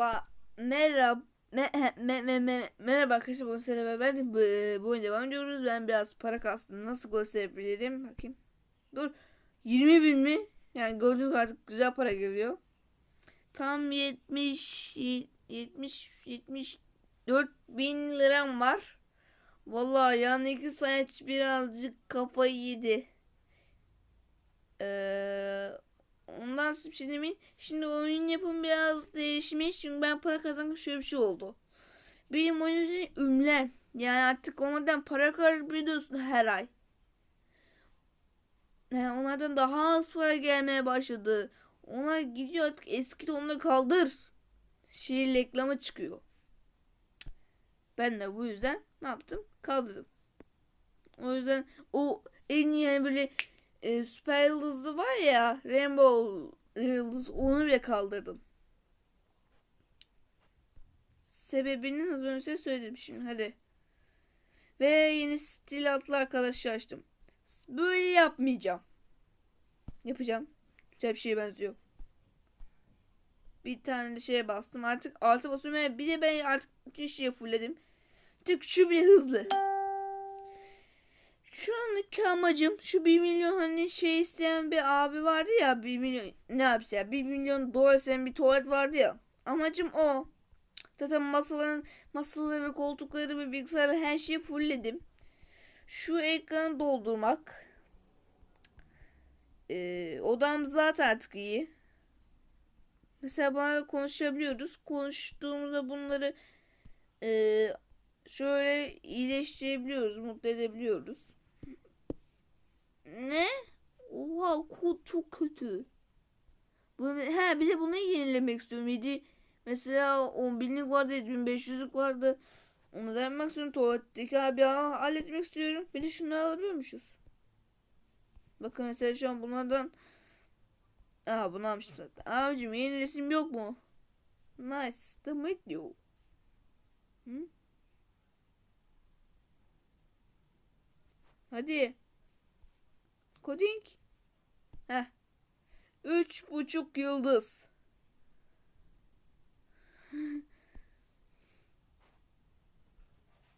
Merhaba. Merhaba. Me, me, me, me, merhaba arkadaşlar bu sefer beraber bu, bu oyuna devam ediyoruz. Ben biraz para kastım. Nasıl gösterebilirim? Bakayım. Dur. 20 bin mi? Yani gördüğünüz artık güzel para geliyor. Tam 70 70 74 bin liram var. Vallahi yani iki saat birazcık kafayı yedi. Eee Ondan size bir şey demeyin. Şimdi oyun yapım biraz değişmiş. Çünkü ben para kazanmak şöyle bir şey oldu. Benim oyun ünlem. Yani artık onlardan para kazanabiliyorsun her ay. Yani onlardan daha az para gelmeye başladı. Onlar gidiyor artık eski onları kaldır. Şiir reklamı çıkıyor. Ben de bu yüzden ne yaptım? Kaldırdım. O yüzden o en iyi yani böyle e, süper yıldızlı var ya Rainbow yıldız onu bile kaldırdım. Sebebini az önce söyledim şimdi hadi. Ve yeni stil adlı arkadaşı açtım. Böyle yapmayacağım. Yapacağım. Güzel bir şeye benziyor. Bir tane de şeye bastım. Artık altı basıyorum bir de ben artık bütün şeyi fullledim. Tık şu bile hızlı. Şu anlık amacım şu 1 milyon hani şey isteyen bir abi vardı ya 1 milyon ne yapsa ya 1 milyon dolar isteyen bir tuvalet vardı ya. Amacım o. Zaten masaların masaları, koltukları ve bilgisayarı her şeyi fullledim. Şu ekranı doldurmak. Ee, odam zaten artık iyi. Mesela bana konuşabiliyoruz. Konuştuğumuzda bunları e, şöyle iyileştirebiliyoruz, mutlu edebiliyoruz. Ne? Oha kod çok kötü. Bunu, he bir de bunu yenilemek istiyorum. 7 mesela 10 binlik vardı 7500'lük vardı. Onu da yapmak istiyorum. Tuvaletteki abi halletmek istiyorum. Bir de şunları alabiliyormuşuz. Bakın mesela şu an bunlardan Aa bunu almıştım zaten. Abicim yeni resim yok mu? Nice. The video. Hı? Hadi. Coding. Heh. Üç buçuk yıldız.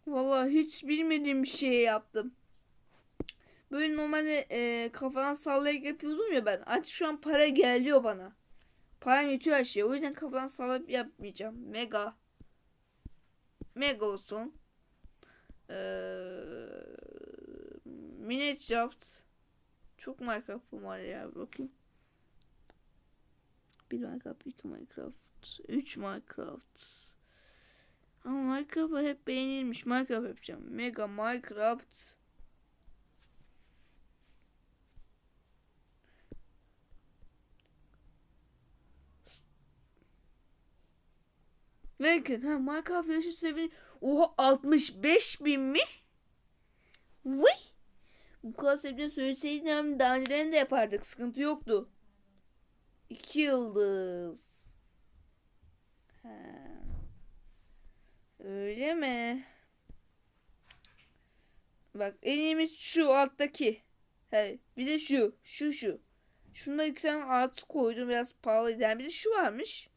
Vallahi hiç bilmediğim bir şey yaptım. Böyle normalde e, kafadan sallayarak yapıyordum ya ben. Artık şu an para geliyor bana. Param yetiyor her şeye. O yüzden kafadan sallayıp yapmayacağım. Mega. Mega olsun. Eee Minecraft. Çok Minecraft'ım var ya. Bakayım. Bir Minecraft, iki Minecraft, üç Minecraft. Ama Minecraft hep beğenilmiş. Minecraft yapacağım. Mega Minecraft. Bakın ha Minecraft yaşı seviye Oha 65 bin mi? Vıy. Bu kadar sevdiğini söyleseydin daha önceden de yapardık. Sıkıntı yoktu. İki yıldız. Ha. Öyle mi? Bak en iyimiz şu alttaki. Hey, bir de şu. Şu şu. Şunda iki tane artı koydum biraz pahalıydı. Yani bir de şu varmış.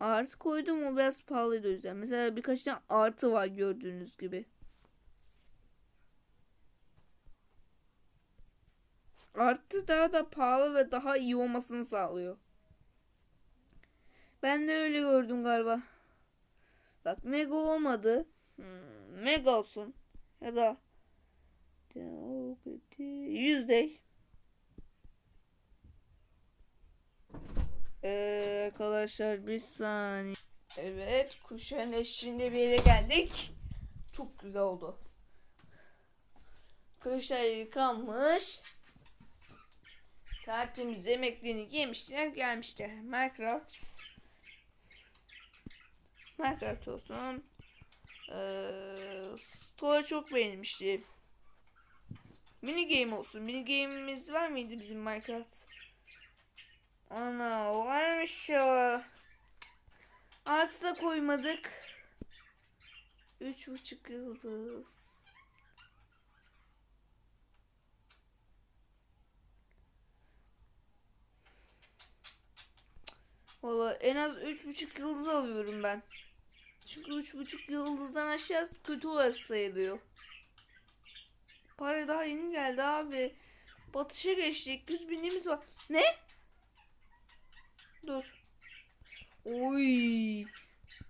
Artı koydum o biraz pahalıydı o yüzden. Mesela birkaç tane artı var gördüğünüz gibi. Artı daha da pahalı ve daha iyi olmasını sağlıyor. Ben de öyle gördüm galiba. Bak mega olmadı. Hmm, mega olsun. Ya da yüzde. Ee, arkadaşlar bir saniye. Evet kuşun eşliğinde bir yere geldik. Çok güzel oldu. Kuşlar yıkanmış. Tertemiz yemeklerini yemişler gelmişler. Minecraft. Minecraft olsun. Ee, çok beğenmişti. Mini game olsun. Mini game'imiz var mıydı bizim Minecraft? Ana varmış ya. Artı da koymadık. Üç buçuk yıldız. Valla en az 3.5 yıldız alıyorum ben. Çünkü 3.5 yıldızdan aşağı kötü olarak sayılıyor. Para daha yeni geldi abi. Batışa geçtik. 100 binimiz var. Ne? Dur. Oy.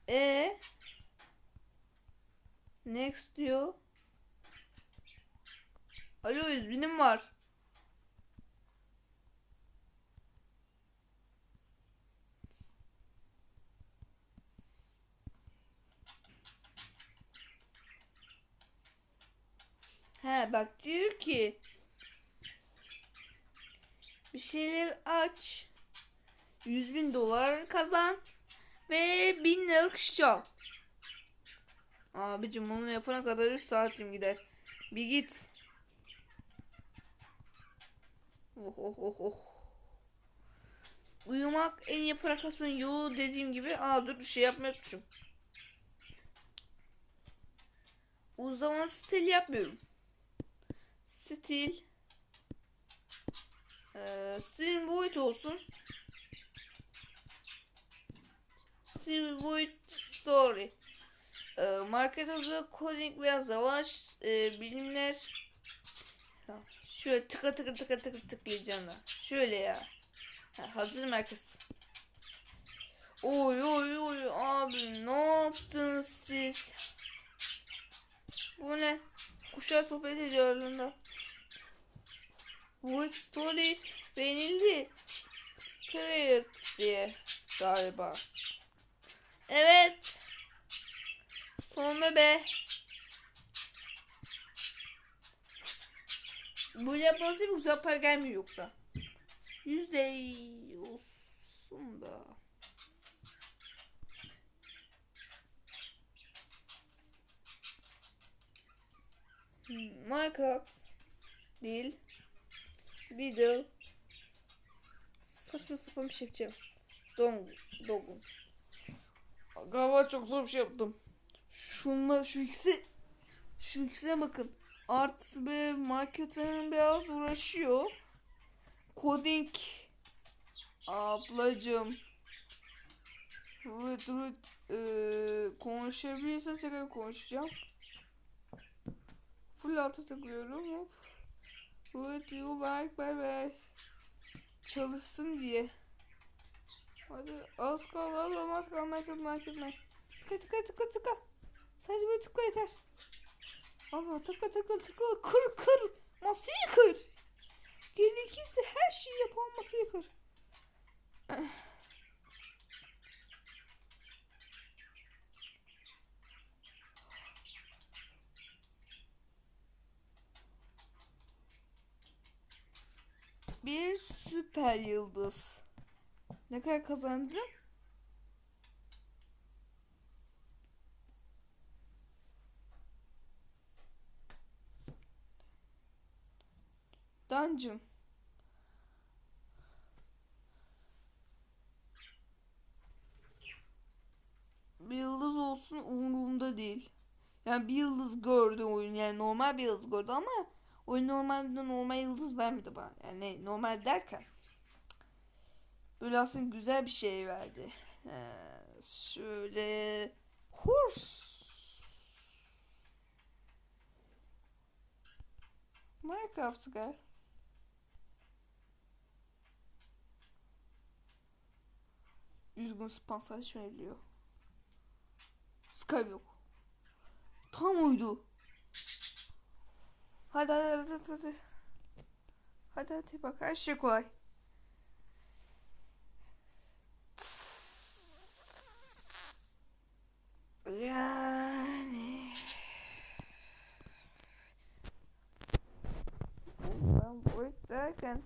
E. Next diyor. Alo 100 binim var. He bak diyor ki bir şeyler aç 100 bin dolar kazan ve 1000 liralık işçi al. Abicim onu yapana kadar 3 saatim gider. Bir git. Oh oh oh oh. Uyumak en iyi para kasmanın yolu dediğim gibi. Aa dur bir şey. O zaman stil yapmıyorum. Stil. Ee, stil void olsun. Stil void story. Ee, market hızı, coding veya savaş, e, bilimler. Şöyle tıka tıka tıka tıka tıklayacağım da. Şöyle ya. Ha, hazır merkez. Oy oy oy abi ne yaptınız siz? Bu ne? Kuşlar sohbet ediyor aralarında. Void Story beğenildi. Straight diye galiba. Evet. Sonunda be. Bu yapması bir güzel para gelmiyor yoksa. Yüzde olsun da. Minecraft değil. Video. Saçma sapan bir şey yapacağım. Dong, dogun. Galiba çok zor bir şey yaptım. Şunlar şu ikisi şu ikisine bakın. Artı ve marketing biraz uğraşıyor. Coding ablacım. Evet evet ee, konuşabilirsem tekrar konuşacağım. Full alta tıklıyorum. Hop. Evet you bye bye. Çalışsın diye. Hadi az kal az az kal market market market. Tıka tıka tıka tıka. Sadece böyle tıkla yeter. Ama tıka tıka tıka kır kır. Masayı kır. Gerekirse her şeyi yapan masayı kır. Bir süper yıldız. Ne kadar kazandım? Dungeon. Bir yıldız olsun umurumda değil. Yani bir yıldız gördü oyun yani normal bir yıldız gördü ama oyun normalde normal yıldız vermedi bana. Yani normal derken böyle aslında güzel bir şey verdi. Ee, şöyle horse Minecraft gel. Üzgün sponsor veriliyor. Skype yok. Tam uydu. Hadi hadi hadi hadi. Hadi hadi, hadi bak her şey kolay. Yani ben bu derken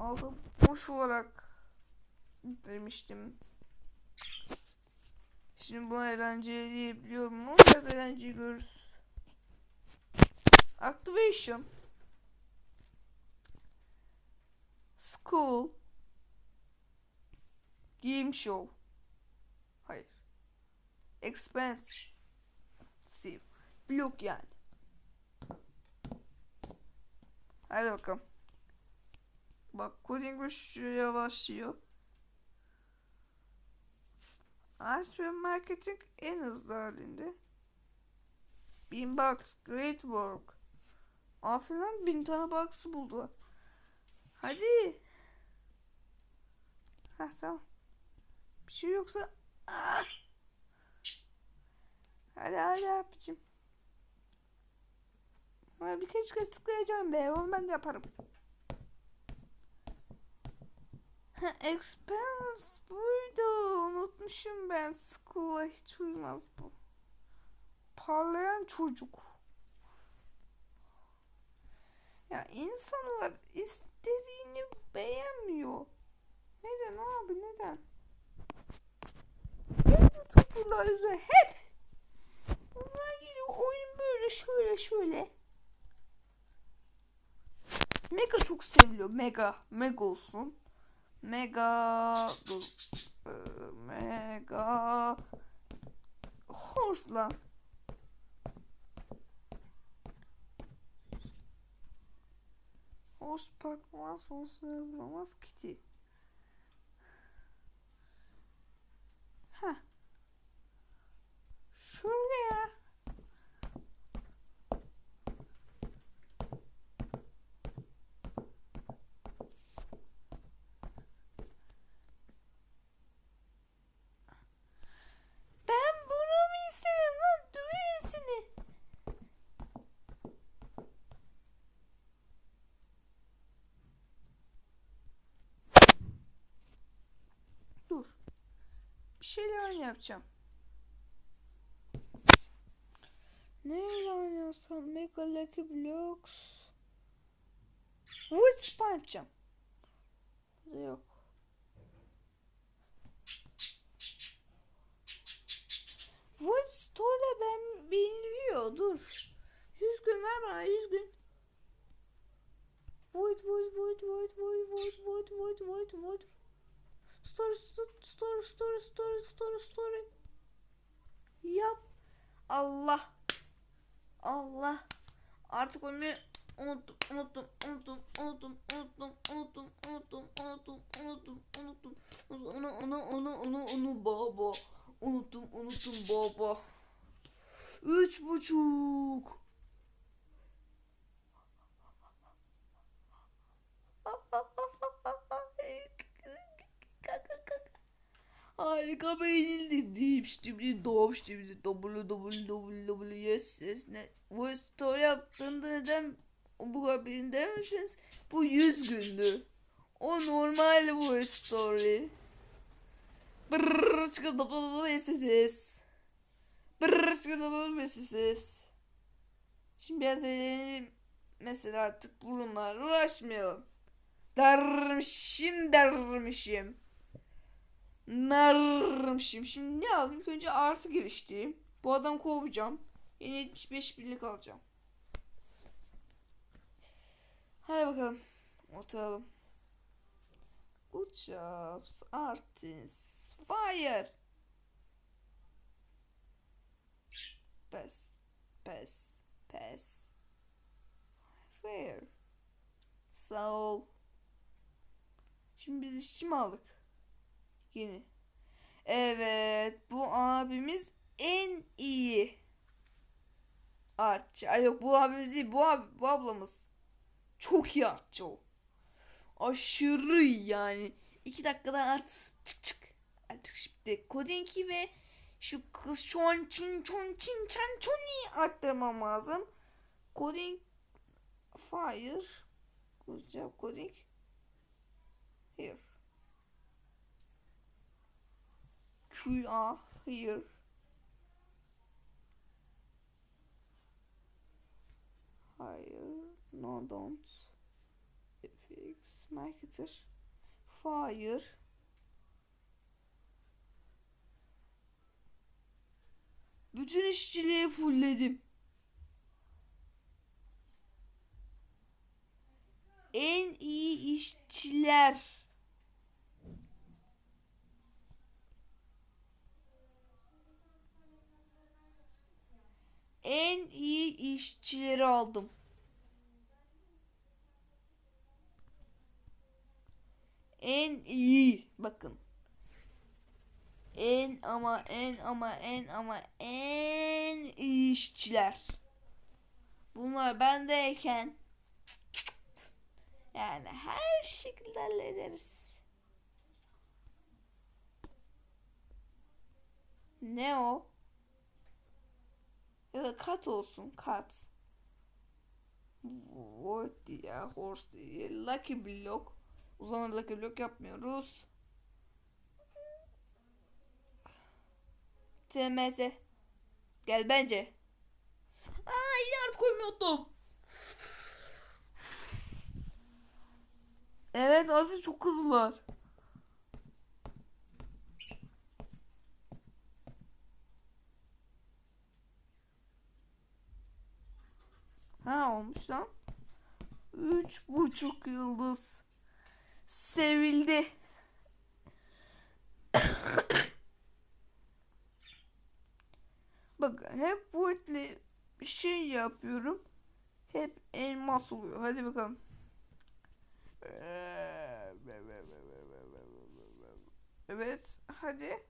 aldım boş olarak demiştim. Şimdi bu eğlenceli diyebiliyorum ama biraz eğlenceli görürüz. Activation. School. Game show. Hayır. Expensive. Blok yani. Hadi bakalım. Bak coding şuraya başlıyor. Arşiv marketing en hızlı halinde. Bin box, great work. Aferin bin tane box'ı buldu. Hadi. Ha tamam. Bir şey yoksa. Ah! Hadi hadi abicim. Ha, birkaç kez tıklayacağım be. Onu ben de yaparım. Ha, expense buydu. Unutmuşum ben. School'a hiç uymaz bu. Parlayan çocuk. Ya insanlar istediğini beğenmiyor. Neden abi neden? YouTuber'lar yüzünden hep. Bunlar geliyor oyun böyle şöyle şöyle. Mega çok seviliyor. Mega. Mega olsun. Mega. Ee, Mega. Horse'la. Oz Parkman son sınırı bulamaz Kitty. Heh. Şöyle ya. Şeyler yapacağım. Ne yapsam? Mega Lucky Blocks. Wood Spy yapacağım. Yok. Void Store'la ben biliniyor. Dur. 100 gün ver bana 100 gün. Void Void Void Void Void Void Void Void Void Void Story Story Story Story Story Story Yap. Allah. Allah. Artık onu unuttum, unuttum, unuttum, unuttum, unuttum, unuttum, unuttum, unuttum, unuttum, unuttum. Onu, onu, onu, onu, onu baba. Unuttum, unuttum baba. Üç buçuk. harika beğenildi deyip şimdi doğum şimdi www.yesesne bu story yaptığında neden bu haberinde misiniz? Bu 100 gündü. O normal bu story. Brrrr çıkıp topladığı yesesiz. Brrrr çıkıp topladığı yesesiz. Şimdi biraz eğlenelim. Mesela artık bunlarla uğraşmayalım. Dermişim dermişim. Narmışım. Şimdi ne aldım? İlk önce artı geliştireyim. Bu adam kovacağım. Yeni 75 birlik alacağım. Hadi bakalım. Oturalım. Good jobs. Fire. Pes. Pes. Pes. Fair. Sağ. Şimdi biz işçi aldık? Yeni. Evet. Bu abimiz en iyi artçı. Ay yok bu abimiz değil. Bu, abi, bu ablamız. Çok iyi artçı o. Aşırı yani. İki dakikada art çık çık. Artık şimdi Kodinki ve şu kız çon çin çon çin çan çoni arttırmam lazım. Coding fire. Job coding. Here. QA here. Hayır. No don't. Fix. Marketer. Fire. Bütün işçiliği fullledim. En iyi işçiler. En iyi işçileri aldım. En iyi. Bakın. en ama en ama en ama en iyi işçiler. Bunlar bendeyken yani her şekilde hallederiz. Ne o? Ya da kat olsun kat. What ya horse değil. Lucky block. O zaman lucky block yapmıyoruz. TMT. Gel bence. Aa artık koymuyordum. Evet artık çok hızlılar. Ha olmuş lan. Üç buçuk yıldız. Sevildi. Bak hep void'li bir şey yapıyorum. Hep elmas oluyor. Hadi bakalım. Evet. Hadi.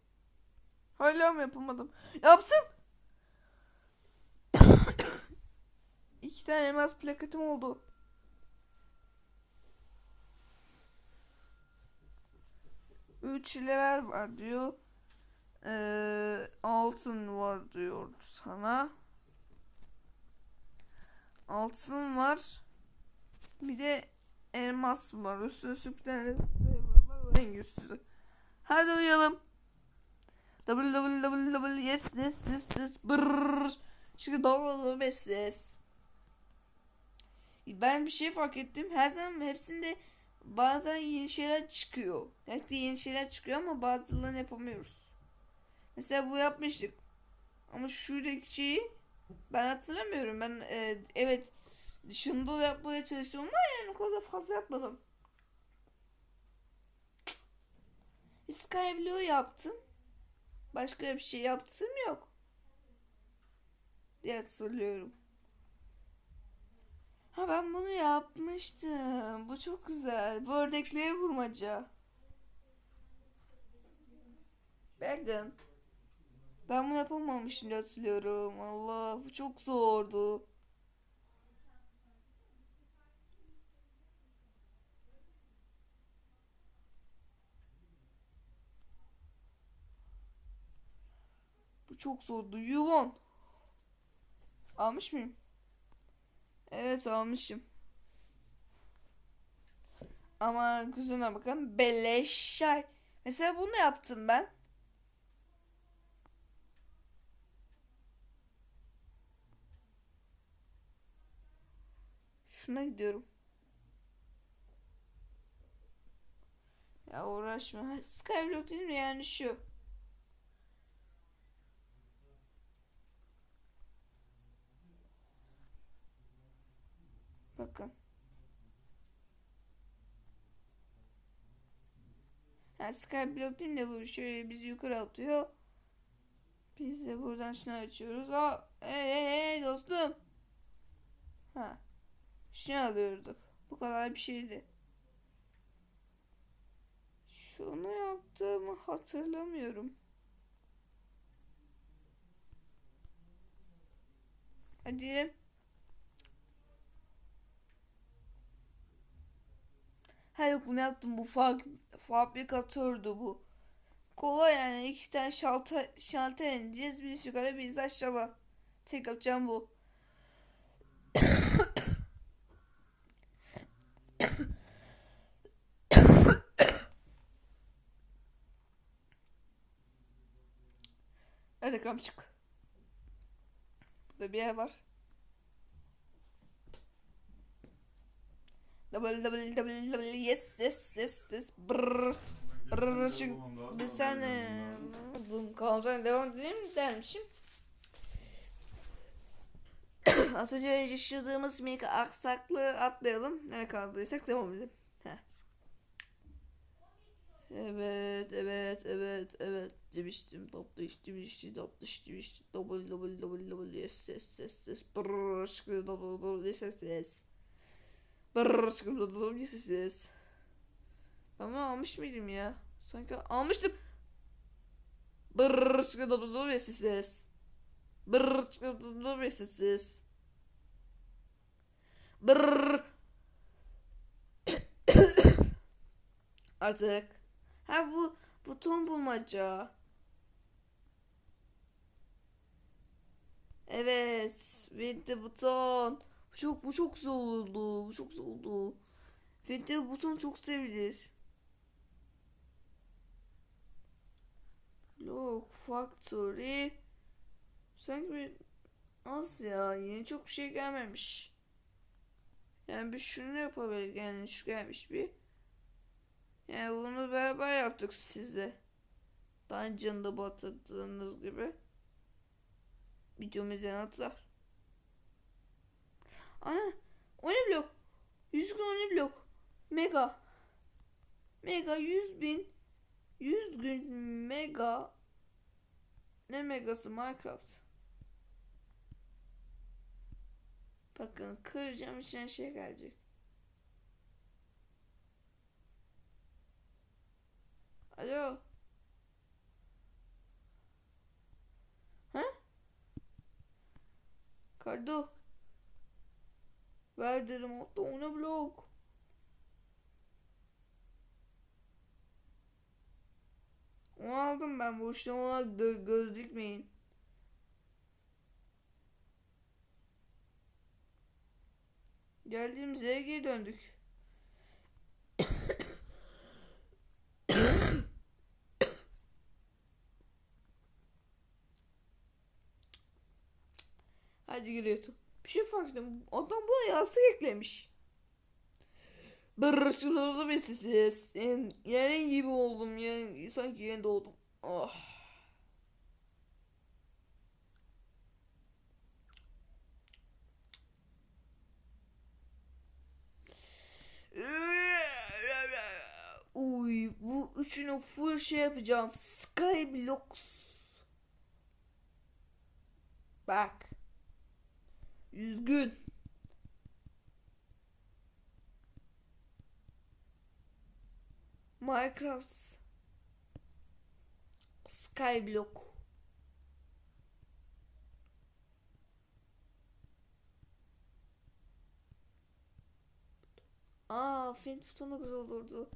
Hala mı yapamadım? Yaptım. İki tane elmas plakatim oldu. Üç level var diyor. Ee, altın var diyor sana. Altın var. Bir de elmas var. Üstüne tane rengi üstü. Hadi uyuyalım. Double double double double yes yes yes yes brrrr. Çünkü double yes. Ben bir şey fark ettim. Her zaman hepsinde bazen yeni şeyler çıkıyor. Hep de yeni şeyler çıkıyor ama bazılarını yapamıyoruz. Mesela bu yapmıştık. Ama şuradaki şeyi ben hatırlamıyorum. Ben e, evet dışında da yapmaya çalıştım ama yani o kadar fazla yapmadım. Sky Blue yaptım. Başka bir şey yaptım yok. diye hatırlıyorum. Ha ben bunu yapmıştım. Bu çok güzel. Bu ördekleri vurmaca. Bergen. Ben bunu yapamamıştım diye hatırlıyorum. Allah bu çok zordu. Bu çok zordu. Yuvan. Almış mıyım? Evet almışım. Ama güzeline bakın. Beleş çay. Mesela bunu yaptım ben. Şuna gidiyorum. Ya uğraşma. Skyblock değil mi yani şu. Bakın. Yani Skyblock de bu şöyle bizi yukarı atıyor. Biz de buradan şunu açıyoruz. Aa, hey hey hey dostum. Ha. Şunu alıyorduk. Bu kadar bir şeydi. Şunu yaptığımı hatırlamıyorum. Hadi. Ha yok bunu yaptım. Bu fa fabrikatördü bu. Kolay yani. iki tane şalter, şalter ineceğiz. Bir yukarı bir aşağıya. Tek yapacağım bu. Hadi kamçık. Burada bir yer var. Double double double double yes yes yes yes brrr brrr çık bir sene bu kalacağına devam edelim dermişim. Az önce yaşadığımız minik aksaklığı atlayalım. Nereye kaldıysak devam edelim. Heh. Evet, evet, evet, evet. Demiştim, tatlış, demişti, tatlış, demişti. Double, double, double, double, yes, yes, yes, yes. Brrrr, şıkı, double, double, yes, yes, yes. Brrrr. Bu çok bu çok güzel oldu. Bu çok güzel oldu. Fethi buton çok sevilir. Block Factory. Sanki az ya. Yeni çok bir şey gelmemiş. Yani bir şunu yapabilir. Yani şu gelmiş bir. Yani bunu beraber yaptık sizle. Dungeon'da batırdığınız gibi. Videomu izleyen atar. Ana. O ne blok? 100 gün o ne blok? Mega. Mega 100 bin. 100 gün mega. Ne megası Minecraft? Bakın kıracağım içine şey gelecek. Alo. Ha? Kardo. Ver dedim hatta ona blok. Onu aldım ben boşuna ona gö göz dikmeyin. Geldiğimiz yere geri döndük. Hadi giriyordu. Bir şey fark ettim. Adam buna yastık eklemiş. Şurada bir ses. Yani, gibi oldum. Yani, sanki yeni doğdum. Ah. Uy bu üçünü full şey yapacağım. Skyblocks. Bak. Üzgün. Minecraft Skyblock Aa film butonu güzel olurdu.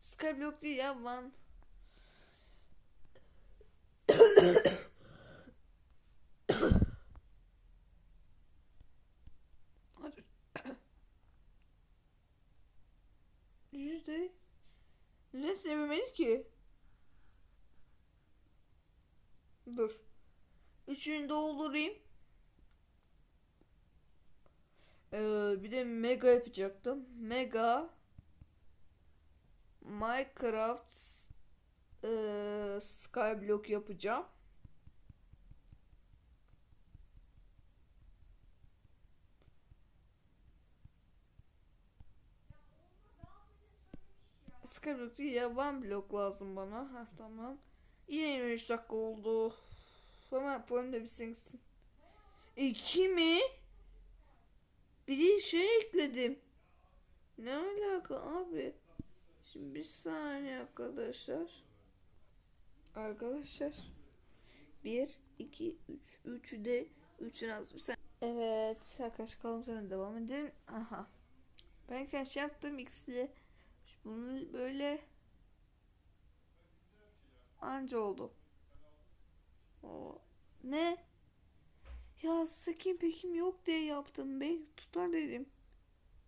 Skyblock değil ya lan. Hadi. Yüzde. Ne sevmemeli ki? Dur. Üçünü doldurayım. Ee, bir de mega yapacaktım. Mega Minecraft ee, Skyblock yapacağım. Skyblock değil ya one block lazım bana. Ha tamam. Yine 23 dakika oldu. Hemen poem de bir sensin. İki mi? Bir şey ekledim. Ne alaka abi? Şimdi bir saniye arkadaşlar. Arkadaşlar. Bir, iki, üç. Üçü de üçün az bir saniye. Evet arkadaşlar kalım sana devam edelim. Aha. Ben kendi şey yaptım ikisi bunu böyle anca oldu. Ne? Ya skin pekim yok diye yaptım. Ben tutar dedim.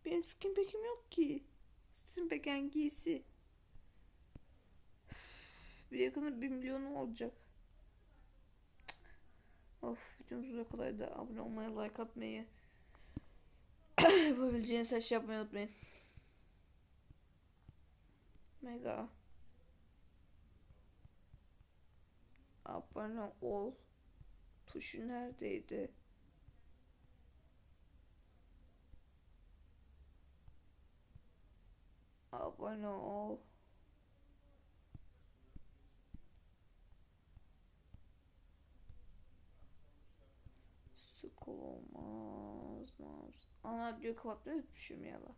Benim skin pekim yok ki. Skin peken giysi. Bir yakında bir milyon olacak. Of videomuz bu kadar da abone olmayı, like atmayı, yapabileceğiniz her şey yapmayı unutmayın. Mega. Abone ol. Tuşu neredeydi? Abone ol. Sık olmaz. Ana diyor kapatmayı unutmuşum ya lan.